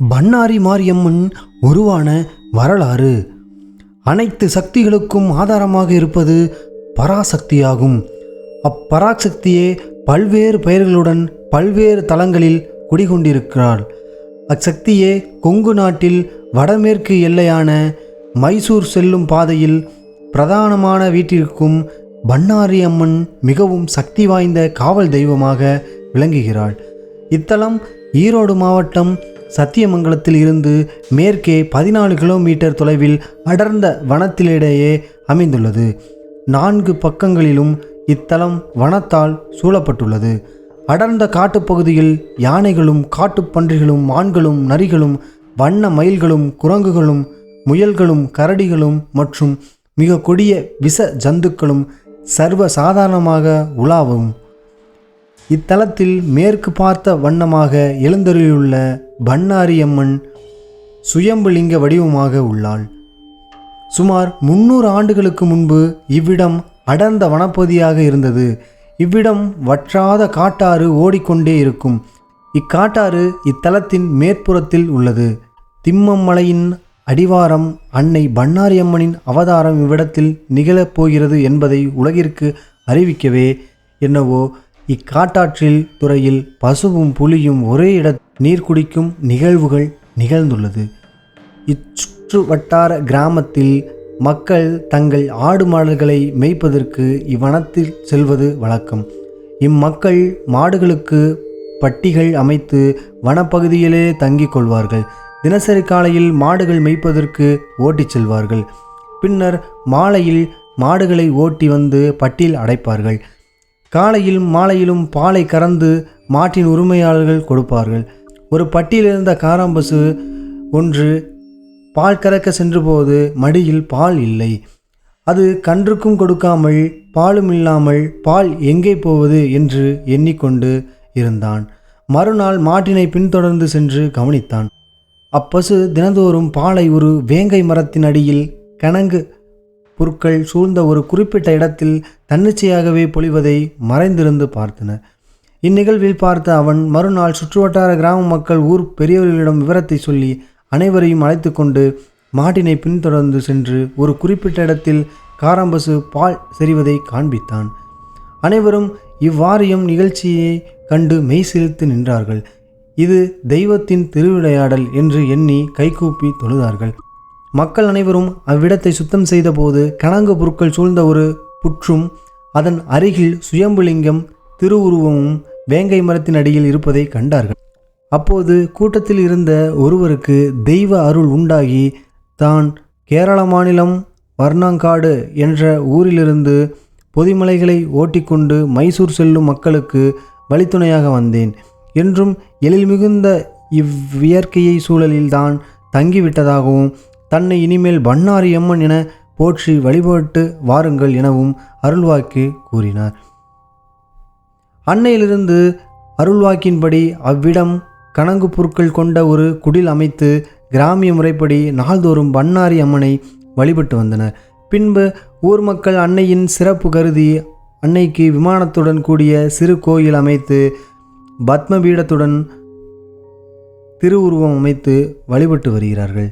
பண்ணாரி மாரியம்மன் உருவான வரலாறு. அனைத்து சக்திகளுக்கும் ஆதாரமாக இருப்பது பராசக்தியாகும். அப்பராசக்தியே பல்வேறு பெயர்களுடன் பல்வேறு தலங்களில் குடிகொண்டிருக்கிறாள். அச்சக்தியே கொங்கு நாட்டில் வடமேற்கு எல்லையான மைசூர் செல்லும் பாதையில் பிரதானமான வீட்டிற்கும் பண்ணாரி அம்மன் மிகவும் சக்தி வாய்ந்த காவல் தெய்வமாக விளங்குகிறாள். இத்தலம் ஈரோடு மாவட்டம் சத்தியமங்கலத்தில் இருந்து மேற்கே பதினாலு கிலோமீட்டர் தொலைவில் அடர்ந்த வனத்திலிடையே அமைந்துள்ளது. நான்கு பக்கங்களிலும் இத்தலம் வனத்தால் சூழப்பட்டுள்ளது. அடர்ந்த காட்டுப்பகுதியில் யானைகளும் காட்டுப்பன்றிகளும் மான்களும் நரிகளும் வண்ண மயில்களும் குரங்குகளும் முயல்களும் கரடிகளும் மற்றும் மிக கொடிய விஷ ஜந்துக்களும் சர்வ சாதாரணமாக உலாவும். இத்தலத்தில் மேற்கு பார்த்த வண்ணமாக எழுந்தருளியுள்ள பண்ணாரி அம்மன் சுயம்புலிங்க வடிவமாக உள்ளாள். சுமார் முன்னூறு ஆண்டுகளுக்கு முன்பு இவ்விடம் அடர்ந்த வனப்பகுதியாக இருந்தது. இவ்விடம் வற்றாத காட்டாறு ஓடிக்கொண்டே இருக்கும். இக்காட்டாறு இத்தலத்தின் மேற்புறத்தில் உள்ளது. திம்மம்மலையின் அடிவாரம் அன்னை பண்ணாரி அம்மனின் அவதாரம் இவ்விடத்தில் நிகழப் போகிறது என்பதை உலகிற்கு அறிவிக்கவே என்னவோ இக்காட்டாற்றில் துறையில் பசுவும் புலியும் ஒரே இட நீர் குடிக்கும் நிகழ்வுகள் நிகழ்ந்துள்ளது. இச்சுற்று வட்டார கிராமத்தில் மக்கள் தங்கள் ஆடு மாடுகளை மேய்ப்பதற்கு இவ்வனத்தில் செல்வது வழக்கம். இம்மக்கள் மாடுகளுக்கு பட்டிகள் அமைத்து வனப்பகுதியிலே தங்கிக் கொள்வார்கள். தினசரி காலையில் மாடுகள் மேய்ப்பதற்கு ஓட்டிச் செல்வார்கள். பின்னர் மாலையில் மாடுகளை ஓட்டி வந்து பட்டியில் அடைப்பார்கள். காலையில் மாலையிலும் பாலை கறந்து மாட்டின் உரிமையாளர்கள் கொடுப்பார்கள். ஒரு பட்டியில் இருந்த காராம்பசு ஒன்று பால் கறக்க சென்றபோது மடியில் பால் இல்லை. அது கன்றுக்கும் கொடுக்காமல் பாலும் இல்லாமல் பால் எங்கே போவது என்று எண்ணிக்கொண்டு இருந்தான். மறுநாள் மாட்டினை பின்தொடர்ந்து சென்று கவனித்தான். அப்பசு தினந்தோறும் பாலை ஒரு வேங்கை மரத்தின் அடியில் கணங்கு புற்கள் சூழ்ந்த ஒரு குறிப்பிட்ட இடத்தில் தன்னிச்சையாகவே பொழிவதை மறைந்திருந்து பார்த்தனர் இந்நிகழ்வில் பார்த்த அவன் மறுநாள் சுற்றுவட்டார கிராம மக்கள் ஊர் பெரியவர்களிடம் விவரத்தை சொல்லி அனைவரையும் அழைத்து கொண்டு மாட்டினை பின்தொடர்ந்து சென்று ஒரு குறிப்பிட்ட இடத்தில் காராம்பசு பால் செறிவதை காண்பித்தான். அனைவரும் இவ்வாரியம் நிகழ்ச்சியை கண்டு மெய்சிலித்து நின்றார்கள். இது தெய்வத்தின் திருவிளையாடல் என்று எண்ணி கைகூப்பி தொழுதார்கள். மக்கள் அனைவரும் அவ்விடத்தை சுத்தம் செய்தபோது கணங்கு பொருட்கள் சூழ்ந்த ஒரு புற்றும் அதன் அருகில் சுயம்புலிங்கம் திருவுருவமும் வேங்கை மரத்தின் அடியில் இருப்பதை கண்டார்கள். அப்போது கூட்டத்தில் இருந்த ஒருவருக்கு தெய்வ அருள் உண்டாகி தான் கேரள மாநிலம் வர்ணாங்காடு என்ற ஊரிலிருந்து பொதிமலைகளை ஓட்டிக்கொண்டு மைசூர் செல்லும் மக்களுக்கு வழித்துணையாக வந்தேன். என்றும் எழில் மிகுந்த இவ்வியற்கையை சூழலில்தான் தங்கிவிட்டதாகவும் தன்னை இனிமேல் பண்ணாரி அம்மன் என போற்றி வழிபட்டு வாருங்கள் எனவும் அருள்வாக்கு கூறினார். அன்னையிலிருந்து அருள்வாக்கின்படி அவ்விடம் கணங்கு பொருட்கள் கொண்ட ஒரு குடில் அமைத்து கிராமிய முறைப்படி நாள்தோறும் பண்ணாரி அம்மனை வழிபட்டு வந்தனர். பின்பு ஊர் மக்கள் அன்னையின் சிறப்பு கருதி அன்னைக்கு விமானத்துடன் கூடிய சிறு கோயில் அமைத்து பத்மபீடத்துடன் திருவுருவம் அமைத்து வழிபட்டு வருகிறார்கள்.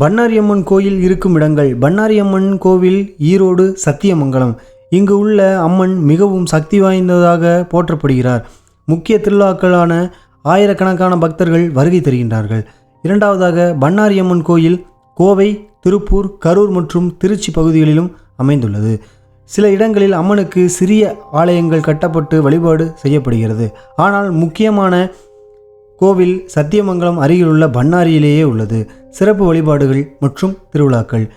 பன்னாரியம்மன் கோயில் இருக்கும் இடங்கள். பண்ணாரியம்மன் கோவில் ஈரோடு சத்தியமங்கலம். இங்கு உள்ள அம்மன் மிகவும் சக்தி வாய்ந்ததாக போற்றப்படுகிறார். முக்கிய திருவிழாக்களான ஆயிரக்கணக்கான பக்தர்கள் வருகை தருகின்றார்கள். இரண்டாவதாக பண்ணாரியம்மன் கோயில் கோவை திருப்பூர் கரூர் மற்றும் திருச்சி பகுதிகளிலும் அமைந்துள்ளது. சில இடங்களில் அம்மனுக்கு சிறிய ஆலயங்கள் கட்டப்பட்டு வழிபாடு செய்யப்படுகிறது. ஆனால் முக்கியமான கோவில் சத்தியமங்கலம் அருகிலுள்ள பண்ணாரியிலேயே உள்ளது. சிறப்பு வழிபாடுகள் மற்றும் திருவிழாக்கள்.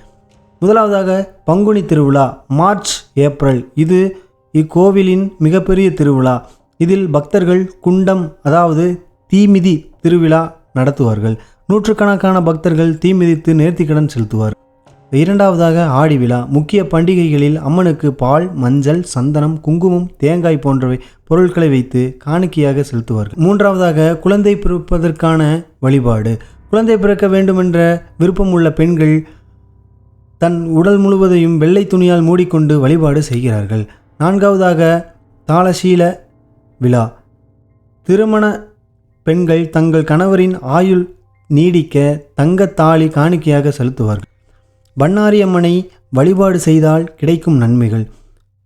முதலாவதாக பங்குனி திருவிழா மார்ச் ஏப்ரல். இது இக்கோவிலின் மிகப்பெரிய திருவிழா. இதில் பக்தர்கள் குண்டம் அதாவது தீமிதி திருவிழா நடத்துவார்கள். நூற்றுக்கணக்கான பக்தர்கள் தீமிதித்து நேர்த்திக்கடன் செலுத்துவார். இரண்டாவதாக ஆடி விழா. முக்கிய பண்டிகைகளில் அம்மனுக்கு பால் மஞ்சள் சந்தனம் குங்குமம் தேங்காய் போன்றவை பொருட்களை வைத்து காணிக்கையாக செலுத்துவார்கள். மூன்றாவதாக குழந்தை பிறப்பதற்கான வழிபாடு. குழந்தை பிறக்க வேண்டுமென்ற விருப்பம் உள்ள பெண்கள் தன் உடல் முழுவதையும் வெள்ளை துணியால் மூடிக்கொண்டு வழிபாடு செய்கிறார்கள். நான்காவதாக தாளசீல விழா. திருமண பெண்கள் தங்கள் கணவரின் ஆயுள் நீடிக்க தங்கத்தாலி காணிக்கையாக செலுத்துவார்கள். பண்ணாரி அம்மனை வழிபாடு செய்தால் கிடைக்கும் நன்மைகள்.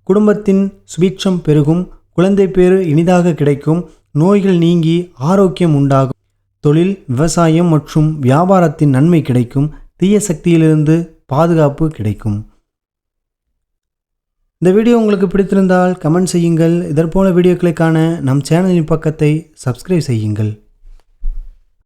குடும்பத்தின் சுபீட்சம் பெருகும் குழந்தை பேறு இனிதாக கிடைக்கும் நோய்கள் நீங்கி ஆரோக்கியம் உண்டாகும். தொழில் விவசாயம் மற்றும் வியாபாரத்தின் நன்மை கிடைக்கும். தீய சக்தியிலிருந்து பாதுகாப்பு கிடைக்கும். இந்த வீடியோ உங்களுக்கு பிடித்திருந்தால் கமெண்ட் செய்யுங்கள். இதற்போல வீடியோக்களை காண நம் சேனலின் பக்கத்தை சப்ஸ்கிரைப் செய்யுங்கள்.